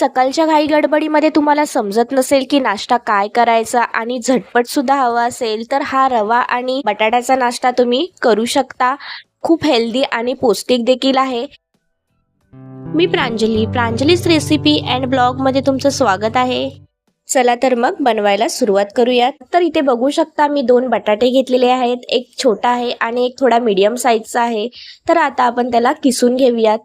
सकाळच्या घाई गडबडीमध्ये तुम्हाला समजत नसेल की नाश्ता काय करायचा आणि झटपट सुद्धा हवा असेल तर हा रवा आणि बटाट्याचा नाश्ता तुम्ही करू शकता. खूप हेल्दी आणि पौष्टिक देखील आहे. मी प्रांजली प्रांजलीच रेसिपी अँड ब्लॉगमध्ये तुमचं स्वागत आहे. चला तर मग बनवायला सुरुवात करूयात. तर इथे बघू शकता मी दोन बटाटे घेतलेले आहेत. एक छोटा आहे आणि एक थोडा मीडियम साईजचा आहे. तर आता आपण त्याला किसून घेऊयात.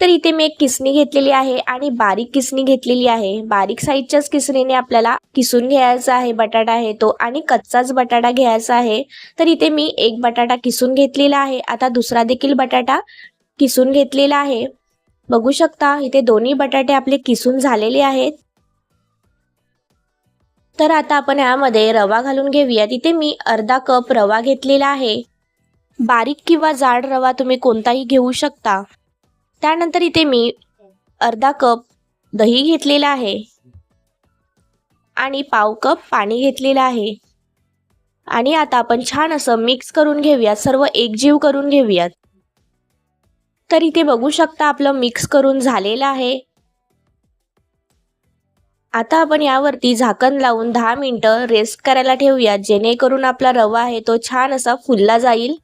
तर इथे मी एक किसणी घेतलेली आहे आणि बारीक किसणी घेतलेली आहे. बारीक साईजच्याच किसणीने आपल्याला किसून घ्यायचा आहे बटाटा आहे तो आणि कच्चाच बटाटा घ्यायचा आहे. तर इथे मी एक बटाटा किसून घेतलेला आहे. आता दुसरा देखील बटाटा किसून घेतलेला आहे. बघू शकता इथे दोन्ही बटाटे आपले किसून झालेले आहेत. तर आता आपण यामध्ये रवा घालून घेऊया. तिथे मी अर्धा कप रवा घेतलेला आहे. बारीक किंवा जाड रवा तुम्ही कोणताही घेऊ शकता. त्यानंतर इथे मी अर्धा कप दही घेतलेला आहे. आणि पाव कप पाणी घेतलेलं आहे. आणि आता आपण छान असं मिक्स करून घेऊयात. सर्व एकजीव करून घेऊयात. तर इथे बघू शकता आपलं मिक्स करून झालेलं आहे. आता आपण यावरती झाकण लावून दहा मिनटं रेस्ट करायला ठेवूयात. जेणेकरून आपला रवा आहे तो छान असा फुलला जाईल.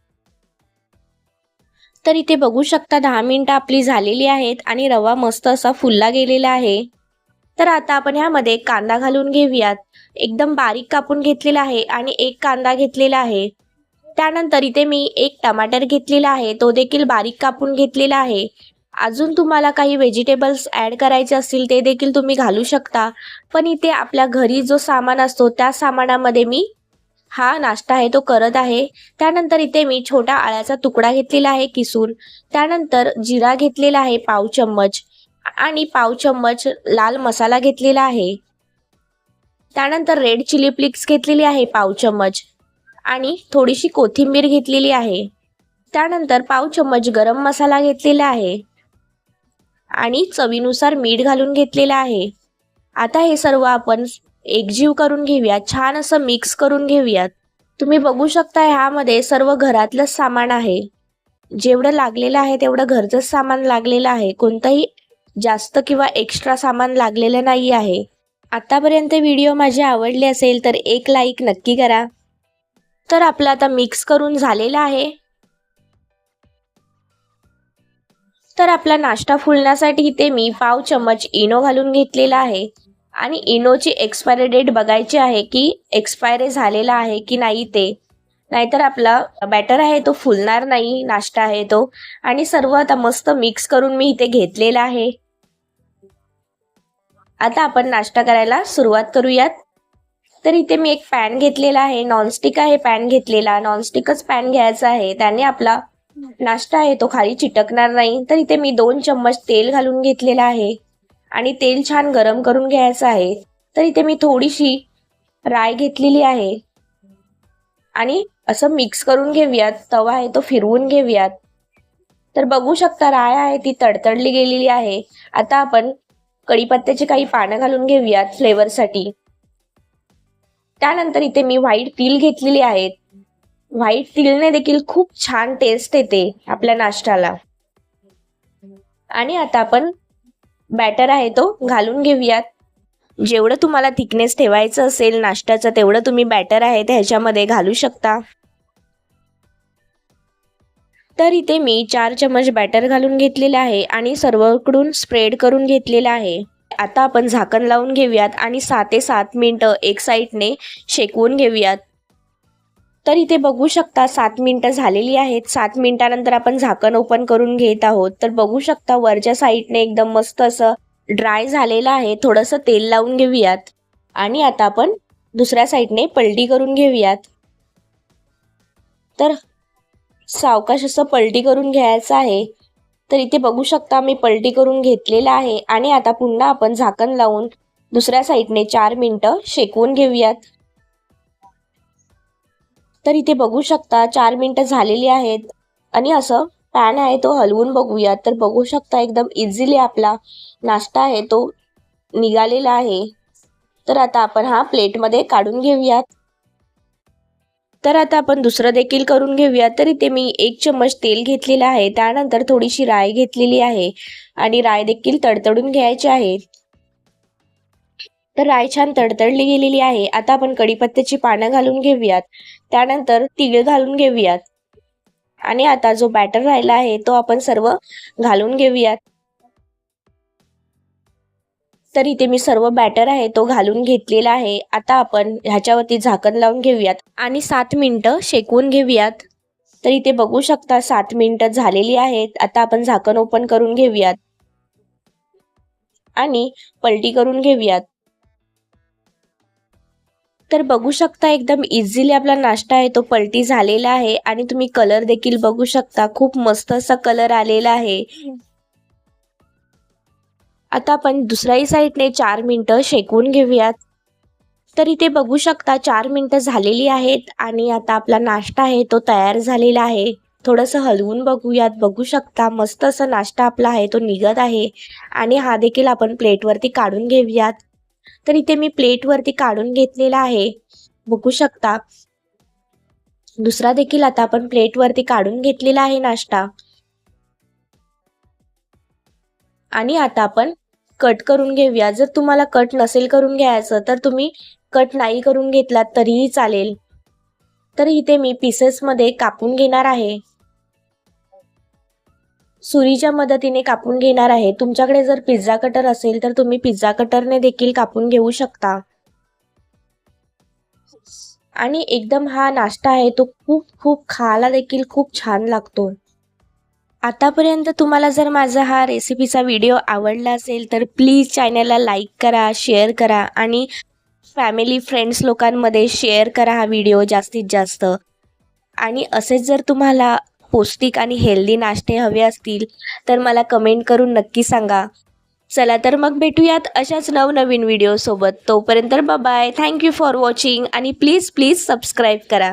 तर इथे बघू शकता दहा मिनटं आपली झालेली आहेत आणि रवा मस्त असा फुलला गेलेला आहे. तर आता आपण ह्यामध्ये कांदा घालून घेऊयात. एकदम बारीक कापून घेतलेला आहे आणि एक कांदा घेतलेला आहे. त्यानंतर इथे मी एक टमाटर घेतलेला आहे. तो देखील बारीक कापून घेतलेला आहे. अजून तुम्हाला काही व्हेजिटेबल्स ॲड करायचे असतील ते देखील तुम्ही घालू शकता. पण इथे आपल्या घरी जो सामान असतो त्या सामानामध्ये मी हा नाश्ता आहे तो करत आहे. त्यानंतर इथे मी छोटा आळ्याचा तुकडा घेतलेला आहे किसून. त्यानंतर जिरा घेतलेला आहे पाव चम्मच. आणि पाव चम्मच लाल मसाला घेतलेला आहे. त्यानंतर रेड चिली फ्लिक्स घेतलेली आहे पाव चम्मच. आणि थोडीशी कोथिंबीर घेतलेली आहे. त्यानंतर पाव चम्मच गरम मसाला घेतलेला आहे. आणि चवीनुसार मीठ घालून घेतलेलं आहे. आता हे सर्व आपण एकजीव करून घेऊया छान असं मिक्स करून घेऊयात. तुम्ही बघू शकता ह्यामध्ये सर्व घरातलंच सामान आहे. जेवढं लागलेलं आहे तेवढं घरचंच सामान लागलेलं आहे. कोणतंही जास्त किंवा एक्स्ट्रा सामान लागलेलं नाही आहे. आत्तापर्यंत व्हिडिओ माझे आवडले असेल तर एक लाईक नक्की करा. तर आपलं आता मिक्स करून झालेलं आहे. तर आपला नाश्ता फुलण्यासाठी इथे मी पाव चम्मच इनो घालून घेतलेला आहे. आणि इनोची एक्सपायरी डेट बघायची आहे की एक्सपायरी झालेला आहे की नाही ते. नाहीतर आपला बॅटर आहे तो फुलणार नाही नाश्ता आहे तो. आणि सर्व आता मस्त मिक्स करून मी इथे घेतलेला आहे. आता आपण नाश्ता करायला सुरुवात करूयात. तर इथे मी एक पॅन घेतलेला आहे नॉनस्टिक आहे पॅन घेतलेला. नॉनस्टिकच पॅन घ्यायचा आहे. त्याने आपला नाश्ता आहे तो खाली चिटकणार नाही. तर इथे मी दोन चम्मच तेल घालून घेतलेला आहे. आणि तेल छान गरम करून घ्यायचं आहे. तर इथे मी थोडीशी राय घेतलेली आहे. आणि असं मिक्स करून घेऊयात. तवा आहे तो फिरवून घेऊयात. तर बघू शकता राय आहे ती तडतडली गेलेली आहे. आता आपण कढीपत्त्याची काही पानं घालून घेऊयात फ्लेवरसाठी त्यानंतर इथे मी व्हाईट तिल घेतलेली आहेत व्हाईट तिलने देखील खूप छान टेस्ट येते आपल्या नाश्त्याला. आणि आता आपण बॅटर आहे तो घालून घेऊयात. जेवढं तुम्हाला थिकनेस ठेवायचं असेल नाश्त्याचं तेवढं तुम्ही बॅटर आहे ते ह्याच्यामध्ये घालू शकता. तर इथे मी चार चमच बॅटर घालून घेतलेलं आहे आणि सर्वकडून स्प्रेड करून घेतलेलं आहे. आता आपण झाकण लावून घेऊयात आणि सात ते सात मिनटं एक साईडने शेकवून घेऊयात. तर इथे बघू शकता सात मिनटं झालेली आहेत. सात मिनिटानंतर आपण झाकण ओपन करून घेत आहोत. तर बघू शकता वरच्या साईडने एकदम मस्त असं ड्राय झालेलं आहे. थोडंसं तेल लावून घेऊयात. आणि आता आपण दुसऱ्या साईडने पलटी करून घेऊयात. तर सावकाश असं पलटी करून घ्यायचं आहे. तर इथे बघू शकता मी पलटी करून घेतलेलं आहे. आणि आता पुन्हा आपण झाकण लावून दुसऱ्या साईडने चार मिनटं शेकवून घेऊयात. तर इथे बघू शकता चार मिनटं झालेली आहेत. आणि असं पॅन आहे तो हलवून बघूयात. तर बघू शकता एकदम इझिली आपला नाश्ता आहे तो निघालेला आहे. तर आता आपण हा प्लेटमध्ये काढून घेऊयात. तर आता आपण दुसरं देखील करून घेऊया तर इथे मी एक चम्मच तेल घेतलेलं आहे. त्यानंतर थोडीशी राय घेतलेली आहे. आणि राय देखील तडतडून घ्यायची आहे. तर राय छान तडतडली गेलेली आहे. आता आपण कढीपत्त्याची पानं घालून घेऊयात. त्यानंतर तिळ घालून घेऊयात. आणि आता जो बॅटर राहिला आहे तो आपण सर्व घालून घेऊयात. तर इथे मी सर्व बॅटर आहे तो घालून घेतलेला आहे. आता आपण ह्याच्यावरती झाकण लावून घेऊयात. आणि सात मिनटं शेकवून घेऊयात. तर इथे बघू शकता सात मिनटं झालेली आहेत. आता आपण झाकण ओपन करून घेऊयात. आणि पलटी करून घेऊयात. तर बघू शकता एकदम इझिली आपला नाश्ता आहे तो पलटी झालेला आहे आणि तुम्ही कलर देखील बघू शकता खूप मस्त असा कलर आलेला आहे. आता आपण दुसऱ्याही साईडने चार मिनटं शेकवून घेऊयात. तर इथे बघू शकता चार मिनटं झालेली आहेत आणि आता आपला नाश्ता आहे तो तयार झालेला आहे. थोडंसं हलवून बघूयात बघू शकता मस्त असा नाश्ता आपला आहे तो निघत आहे. आणि हा देखील आपण प्लेटवरती काढून घेऊयात. तर इथे मी प्लेटवरती काढून घेतलेला आहे. बघू शकता. दुसरा देखील आता आपण प्लेटवरती काढून घेतलेला आहे नाश्ता. आणि आता आपण कट करून घेऊया. जर तुम्हाला कट नसेल करून घ्यायचं तर तुम्ही कट नाही करून घेतलात तरीही चालेल. तर इथे मी पीसेसमध्ये कापून घेणार आहे. सुरीच्या मदतीने कापून घेणार आहे. तुमच्याकडे जर पिझ्झा कटर असेल तर तुम्ही पिझ्झा कटरने देखील कापून घेऊ शकता. आणि एकदम हा नाश्ता आहे तो खूप खूप खायला देखील खूप छान लागतो. आतापर्यंत तुम्हाला जर माझा हा रेसिपीचा व्हिडिओ आवडला असेल तर प्लीज चॅनलला लाईक करा शेअर करा आणि फॅमिली फ्रेंड्स लोकांमध्ये शेअर करा हा व्हिडिओ जास्तीत जास्त. आणि असेच जर तुम्हाला पौष्टिक आणि हेल्दी नाश्ते हवे असतील तर मला कमेंट करून नक्की सांगा. चला तर मग भेटूयात अशाच नवनवीन व्हिडिओसोबत तोपर्यंत bye thank you for watching आणि प्लीज प्लीज सबस्क्राईब करा.